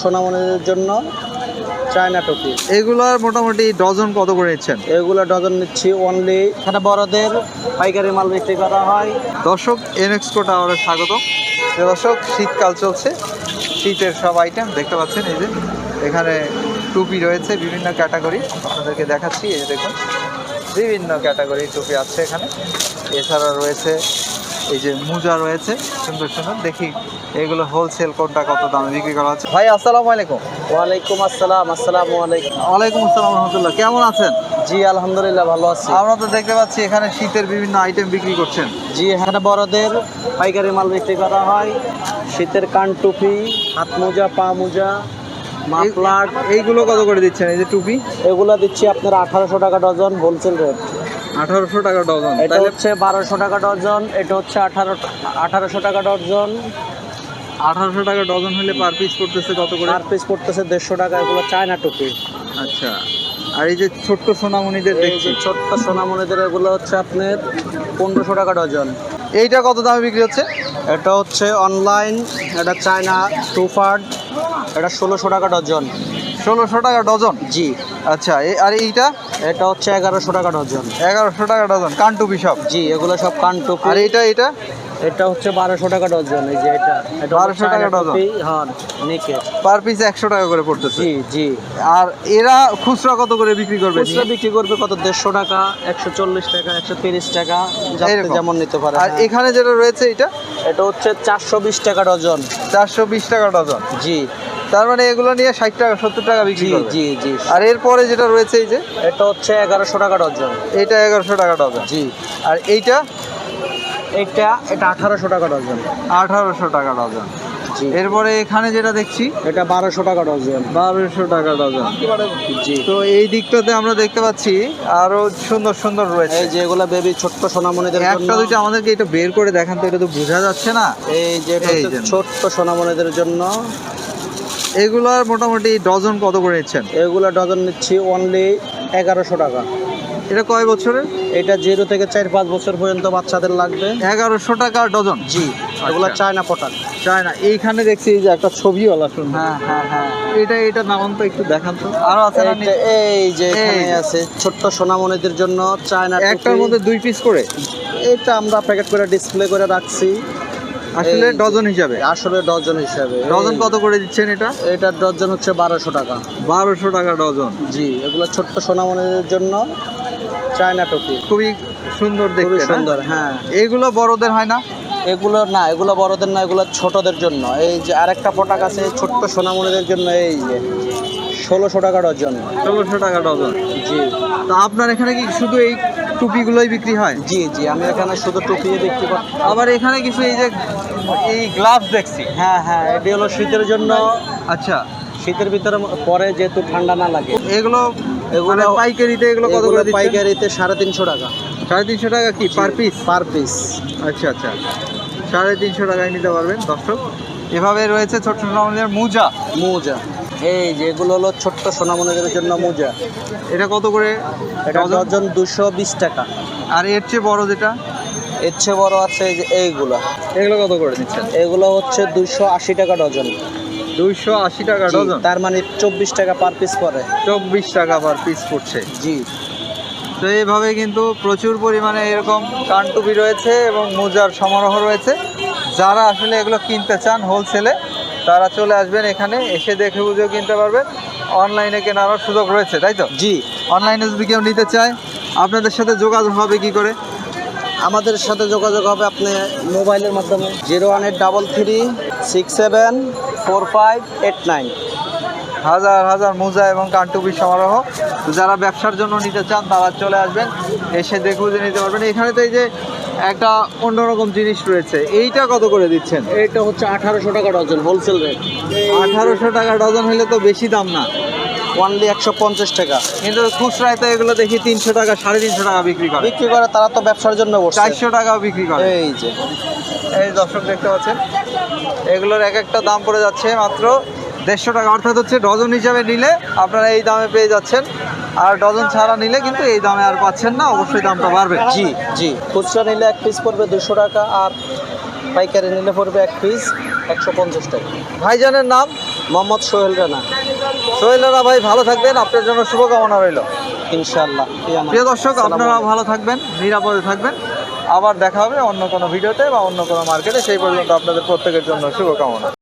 সোনামণিদের জন্য চায়না টুপি। এগুলোর মোটামুটি ডজন কত করে নিচ্ছেন? এগুলো ডজন নিচ্ছি অনলি এখানে বড়দের পাইকারি মাল বিক্রি করা হয়। দর্শক এনএক্সকো টাওয়ারে স্বাগত দর্শক শীতকাল চলছে। শীতের সব আইটেম দেখতে পাচ্ছেন এই যে এখানে টুপি রয়েছে বিভিন্ন ক্যাটাগরি আপনাদেরকে দেখাচ্ছি এই দেখুন বিভিন্ন ক্যাটাগরি টুপি আছে এখানে। এছাড়া রয়েছে এই যে মোজা রয়েছে সুন্দর সুন্দর। দেখি এগুলো হোলসেল কোনটা কত দামে বিক্রি করা হচ্ছে। ভাই আসসালামু আলাইকুম। ওয়ালাইকুম আসসালাম আসসালামু আলাইকুম। ওয়ালাইকুম আসসালাম রহমতুল্লাহ কেমন আছেন? জি আলহামদুলিল্লাহ ভালো আছি। আমরা তো দেখতে পাচ্ছি এখানে শীতের বিভিন্ন আইটেম বিক্রি করছেন। জি এখানে বড়দের পাইকারি মাল বিক্রি করা হয়। শীতের কান টুপি হাত মোজা পা মোজা মাফলার এইগুলো কত করে দিচ্ছেন এই যে টুপি? এগুলো দিচ্ছি আপনার আঠারোশো টাকা ডজন হোলসেল রেট আঠারোশো টাকা ডজন। এটা হচ্ছে বারোশো টাকা ডজন এটা হচ্ছে আঠারো আঠারোশো টাকা ডজন। আঠারোশো টাকা ডজন হলে পার পিস পড়তেছে কত করে? পার পিস পড়তেছে দেড়শো টাকা এগুলো চায়না টুপি। আচ্ছা। আর এই যে ছোট্ট সোনামণিদের দেখছি। ছোট্ট সোনামণিদের এগুলো হচ্ছে আপনার পনেরোশো টাকা ডজন। এইটা কত দামে বিক্রি হচ্ছে? এটা হচ্ছে অনলাইন এটা চায়না টু ফার্ড এটা ষোলোশো টাকা ডজন। ষোলোশো টাকা ডজন? জি। আচ্ছা আর এইটা? এটা হচ্ছে এগারোশো টাকা ডজন। এগারোশো টাকা ডজন কানটুপি সব? জি এগুলো সব কান টুপি আর এইটা এটা এটা হচ্ছে বারোশো টাকা ডজন এই যে এটা। এটা 1200 টাকা ডজন? হ্যাঁ নিকে। পার পিস একশো টাকা করে পড়তেছে। জি জি। আর এরা খুচরা কত করে বিক্রি করবে? খুচরা বিক্রি করবে কত? দেড়শো টাকা একশো চল্লিশ টাকা একশো তিরিশ টাকা যেমন নিতে পারে আর হ্যাঁ। এখানে যেটা রয়েছে এটা এটা হচ্ছে চারশো বিশ টাকা ডজন। চারশো বিশ টাকা ডজন। জি। তার মানে এগুলো নিয়ে ষাট টাকা সত্তর টাকা বিক্রি জি জি আর এরপরে যেটা রয়েছে এই যে? এটা হচ্ছে এগারোশো টাকা ডজন। এটা এগারোশো টাকা ডজন। জি। আর এইটা? এটা এটা আঠারোশো টাকা ডজন। আঠারোশো টাকা ডজন। জি। এরপরে এখানে যেটা দেখছি? এটা বারোশো টাকা ডজন। বারোশো টাকা ডজন। জি। তো এই দিকটাতে আমরা দেখতে পাচ্ছি আরও সুন্দর সুন্দর রয়েছে। এই যে বেবি ছোট্ট সোনামণিদের একটা দুইটা আমাদেরকে এটা বের করে দেখান তো এটা তো বোঝা যাচ্ছে না। এই যে। ছোট্ট সোনামণিদের জন্য। এগুলার মোটামুটি ডজন কত করে নিচ্ছেন? এগুলা ডজন নিচ্ছি অনলি এগারোশো টাকা। এটা কয় বছরের এটা জিরো থেকে চার পাঁচ বছর পর্যন্ত বাচ্চাদের লাগবে। এগারোশো টাকা ডজন? জি এগুলা আচ্ছা। চায়না পটান চায়না এইখানে দেখছি যে একটা ছবিওয়ালা শুনব হ্যাঁ হ্যাঁ হ্যাঁ। এটা এটা নামান তো একটু দেখান তো। আরও আছে না এই যে এখানে আছে ছোট্ট সোনামণিদের জন্য চায়না একটার মধ্যে দুই পিস করে? এটা আমরা প্যাকেট করে ডিসপ্লে করে রাখছি। আসলে ডজন হিসাবে? আসলে ডজন হিসাবে। ডজন কত করে দিচ্ছেন এটা? এটা ডজন হচ্ছে বারোশো টাকা। বারোশো টাকা ডজন। জি এগুলো ছোট্ট সোনামণিদের জন্য চায়না টুপি। খুবই সুন্দর দেখতে সুন্দর হ্যাঁ। এগুলো বড়দের হয় না? এগুলো না এগুলো বড়দের না এগুলো ছোটদের জন্য। এই যে আরেকটা পটাক আছে ছোট্ট সোনামণিদের জন্য এই যে ষোলোশো টাকা ডজন। ষোলোশো টাকা ডজন। জি। তা আপনার এখানে কি শুধু এই টুপিগুলোই বিক্রি হয়? জি জি আমি এখানে শুধু টুপি বিক্রি করি আবার এখানে কিছু এই যে এই গ্লাভস দেখছি। হ্যাঁ হ্যাঁ এটি হলো শীতের জন্য। আচ্ছা। শীতের ভিতরে পরে যেহেতু ঠান্ডা না লাগে। এগুলো এগুলো- মানে পাইকারিতে এগুলো কত করে পাইকারিতে সাড়ে তিনশো টাকা। সাড়ে তিনশো টাকা কি? পার পিস পার পিস আচ্ছা আচ্ছা। সাড়ে তিনশো টাকায় নিতে পারবেন দর্শক। এভাবে রয়েছে ছোট্ট ছোট আমাদের মোজা। মোজা। এই যেগুলো হলো ছোট্ট সোনামণিদের জন্য মোজা। এটা কত করে? এটা? ডজন দুশো বিশ টাকা। আর এর চেয়ে বড় যেটা? এর চেয়ে বড় আছে এই যে এইগুলো। এগুলো কত করে দিচ্ছেন এগুলো হচ্ছে দুশো আশি টাকা ডজন। দুইশো আশি টাকা ডজন? তার মানে চব্বিশ টাকা পার পিস পড়ে। চব্বিশ টাকা পার পিস পড়ছে। জি। তো এইভাবে কিন্তু প্রচুর পরিমাণে এরকম কানটুপি রয়েছে এবং মোজার সমারোহ রয়েছে। যারা আসলে এগুলো কিনতে চান হোলসেলে তারা চলে আসবেন এখানে এসে দেখে বুঝেও কিনতে পারবেন। অনলাইনে কেনারও সুযোগ রয়েছে তাই তো? জি। অনলাইনে যদি কেউ নিতে চায় আপনাদের সাথে যোগাযোগ হবে কি করে? আমাদের সাথে যোগাযোগ হবে আপনি মোবাইলের মাধ্যমে zero one eight double three six seven four five eight nine. হাজার হাজার মোজা এবং কানটুপি সমারোহ। যারা ব্যবসার জন্য নিতে চান তারা চলে আসবেন এসে দেখে বুঝে নিতে পারবেন। এখানে তো এই যে একটা অন্যরকম জিনিস রয়েছে এইটা কত করে দিচ্ছেন? এটা হচ্ছে আঠারোশো টাকা ডজন হোলসেল রেট আঠারোশো টাকা ডজন হলে তো বেশি দাম না। ওয়ানলি একশো পঞ্চাশ টাকা। কিন্তু খুচরায় তো এগুলো দেখি তিনশো টাকা সাড়ে তিনশো টাকা বিক্রি করে। বিক্রি করে তারা তো ব্যবসার জন্য চারশো টাকাও বিক্রি করে। এই যে। এই দর্শক দেখতে পাচ্ছেন এগুলোর এক একটা দাম পড়ে যাচ্ছে মাত্র দেড়শো টাকা। অর্থাৎ হচ্ছে ডজন হিসাবে নিলে আপনারা এই দামে পেয়ে যাচ্ছেন। আর ডজন ছাড়া নিলে কিন্তু এই দামে আর পাচ্ছেন না অবশ্যই দামটা বাড়বে। জি জি। খুচরা নিলে এক পিস পড়বে দুশো টাকা আর পাইকারি নিলে পড়বে এক পিস একশো পঞ্চাশ টাকা। ভাইজানের নাম? মোহাম্মদ সোহেল রানা। সোহেলারা ভাই ভালো থাকবেন। আপনার জন্য শুভকামনা রইল। ইনশাল্লাহ প্রিয় দর্শক আপনারা ভালো থাকবেন নিরাপদে থাকবেন। আবার দেখা হবে অন্য কোনো ভিডিওতে বা অন্য কোনো মার্কেটে। সেই পর্যন্ত আপনাদের প্রত্যেকের জন্য শুভকামনা।